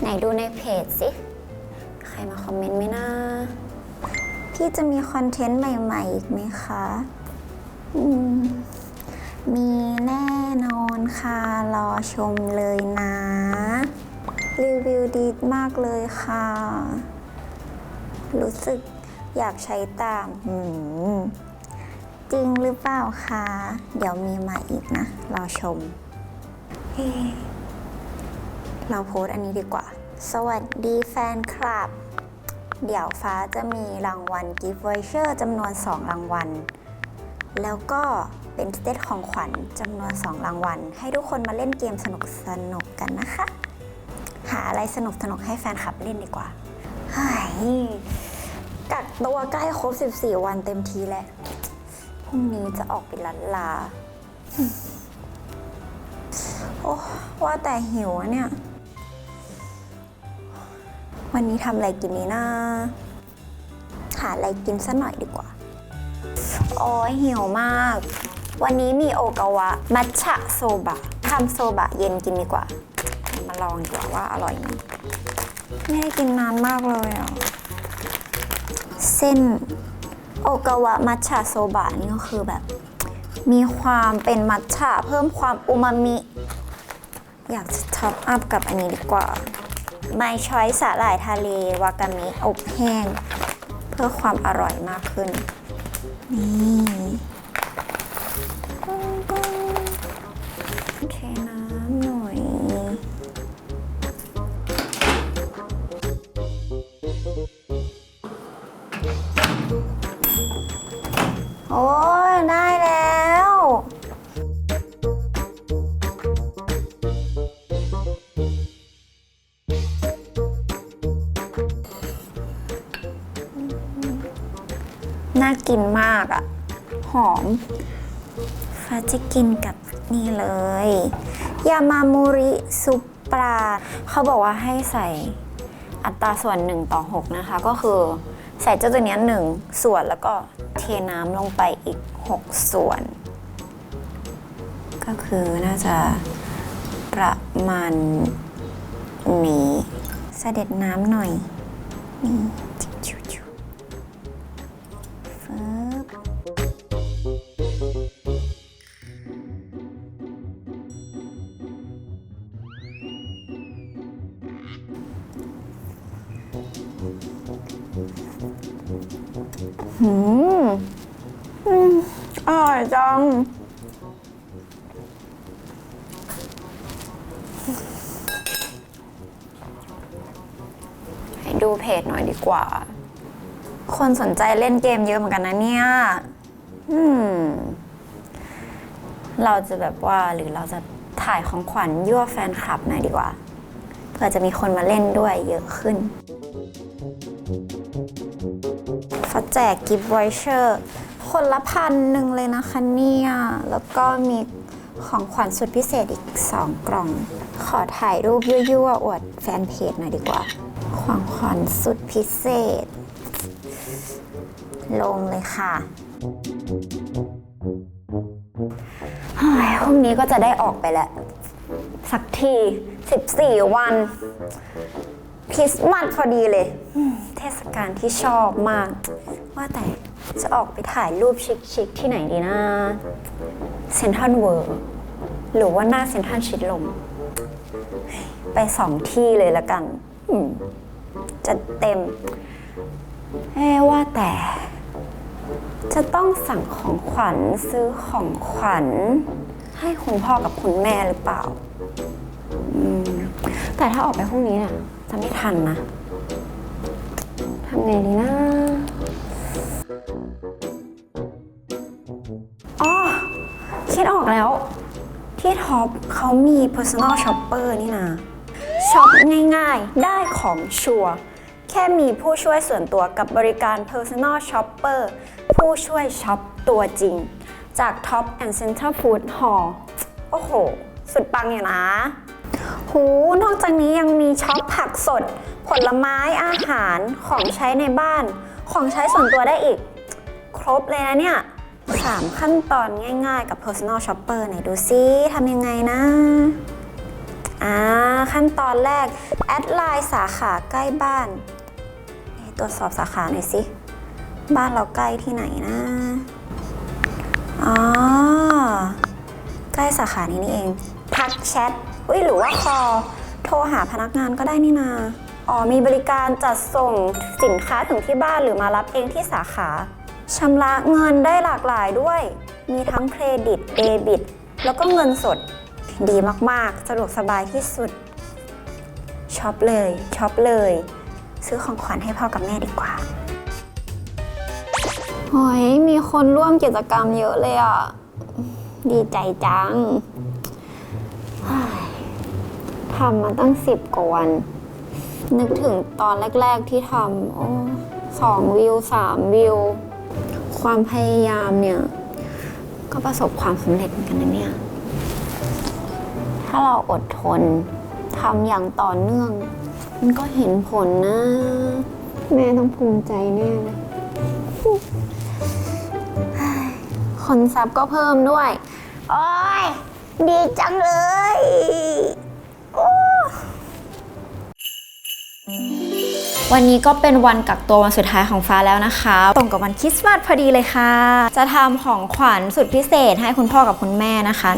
ไหนดูในเพจสิ ใครมาคอมเมนต์ไหมนะ พี่จะมีคอนเทนต์ใหม่ๆอีกไหมคะมมีแน่นอนค่ะ รอชมเลยนะ รีวิวดีมากเลยค่ะ รู้สึกอยากใช้ตามหืมจริงหรือเปล่าคะ เดี๋ยวมีมาอีกนะ รอชม เฮ้ เราโพสอันนี้ดีกว่า สวัสดีแฟนคลับ เดี๋ยวฟ้าจะมีรางวัลกิฟต์วอเชอร์จำนวน 2 รางวัล แล้วก็เป็นสเตตของขวัญจำนวน 2 รางวัล ให้ทุกคนมาเล่นเกมสนุกสนุกกันนะคะ หาอะไรสนุกสนุกให้แฟนคลับเล่นดีกว่าเฮ้ยกักตัวใกล้ครบ 14 วันเต็มทีแล้วพรุ่งนี้จะออกไปลันลา โอ้ว่าแต่หิวเนี่ย วันนี้ทำอะไรกินนี้นะหาอะไรกินสักหน่อยดีกว่า โอ้ยหิวมาก วันนี้มีโอกาวะ มัทฉะโซบะทำโซบะเย็นกินดีกว่า มาลองดีกว่าว่าอร่อยไหมไม่ได้กินนานมากเลยอะ เส้นโอกาวะมัทฉะโซบะนี่ก็คือแบบ มีความเป็นมัทฉะเพิ่มความอูมามิ อยากจะท็อปอัพกับอันนี้ดีกว่า My Choice สาหร่ายทะเลวากามิอบแห้ง เพื่อความอร่อยมากขึ้น นี่เทน้ำหน่อย โอ้ากินมากอะ่ะ หอม ฟ้าจะกินกับนี่เลย ยามามูริซุปปลา เขาบอกว่าให้ใส่อัตราส่วน 1 ต่อ 6 นะคะ ก็คือใส่เจ้าตัวเนี้ยหนึ่งส่วนแล้วก็เทน้ำลงไปอีก 6 ส่วน ก็คือน่าจะประมาณนี้เสด็จน้ำหน่อยนี่ อร่อยจัง ให้ดูเพจหน่อยดีกว่า คนสนใจเล่นเกมเยอะเหมือนกันนะเนี่ย อืม เราจะแบบว่าหรือเราจะถ่ายของขวัญยั่วแฟนคลับหน่อยดีกว่า เพื่อจะมีคนมาเล่นด้วยเยอะขึ้น เขาแจกกิฟต์วอยเชอร์ คนละพันหนึ่งเลยนะคะเนี่ย แล้วก็มีของขวัญสุดพิเศษอีก 2 กล่อง ขอถ่ายรูปยั่วๆ อวดแฟนเพจหน่อยดีกว่า ของขวัญสุดพิเศษ ลงเลยค่ะเฮ้ยพรุ่งนี้ก็จะได้ออกไปแล้ว สักที 14 วัน คริสต์มาสพอดีเลยอืมเทศกาลที่ชอบมาก ว่าแต่จะออกไปถ่ายรูปชิคๆที่ไหนดีนะเซนทรัลเวิร์หรือว่าหน้าเซนทรัลชิดลม ไปสองที่เลยละกัน อืมจะเต็มเอ๊ะว่าแต่ จะต้องสั่งของขวัญซื้อของขวัญ ให้คุณพ่อกับคุณแม่หรือเปล่า อืม แต่ถ้าออกไปพรุ่งนี้เนี่ย จะไม่ทันนะทำไงดีนะอ๋อคิดออกแล้ว ที่ท็อปเขามี personal shopper นี่นะช็อปง่ายๆ ได้ของชัวร์แค่มีผู้ช่วยส่วนตัวกับบริการ personal shopper ผู้ช่วยช็อปตัวจริง จาก Top and Center Food Hall โอ้โห สุดปังอยู่นะ หู นอกจากนี้ยังมีช็อปผักสด ผลไม้อาหารของใช้ในบ้าน ของใช้ส่วนตัวได้อีก ครบเลยนะเนี่ย3ขั้นตอนง่ายๆ กับ personal shopper ไหนดูซิทำยังไงนะอ่าขั้นตอนแรก แอดไลน์สาขาใกล้บ้าน ตรวจสอบสาขาหน่อยสิ บ้านเราใกล้ที่ไหนนะ อ๋อ ใกล้สาขานี้นี่เอง ทักแชท อุ้ยหรือว่าคอโทรหาพนักงานก็ได้นี่นาอ๋อมีบริการจัดส่งสินค้าถึงที่บ้านหรือมารับเองที่สาขาชำระเงินได้หลากหลายด้วย มีทั้งเครดิตเดบิต แล้วก็เงินสด ดีมากๆ สะดวกสบายที่สุดช็อปเลยช็อปเลย ซื้อของขวัญให้พ่อกับแม่ดีกว่าหอยมีคนร่วมกิจกรรมเยอะเลยอะ ดีใจจัง ทำมาตั้งสิบกว่าวัน นึกถึงตอนแรก ๆที่ทำโอ้สองวิวสามวิว ความพยายามเนี่ย ก็ประสบความสำเร็จเหมือนกันนะเนี่ย ถ้าเราอดทนทำอย่างต่อเนื่อง มันก็เห็นผลนะ แม่ต้องภูมิใจแน่เลยคนซับก็เพิ่มด้วย โอ้ย ดีจังเลย วันนี้ก็เป็นวันกักตัววันสุดท้ายของฟ้าแล้วนะคะ ตรงกับวันคริสต์มาสพอดีเลยค่ะ จะทำของขวัญสุดพิเศษให้คุณพ่อกับคุณแม่นะคะ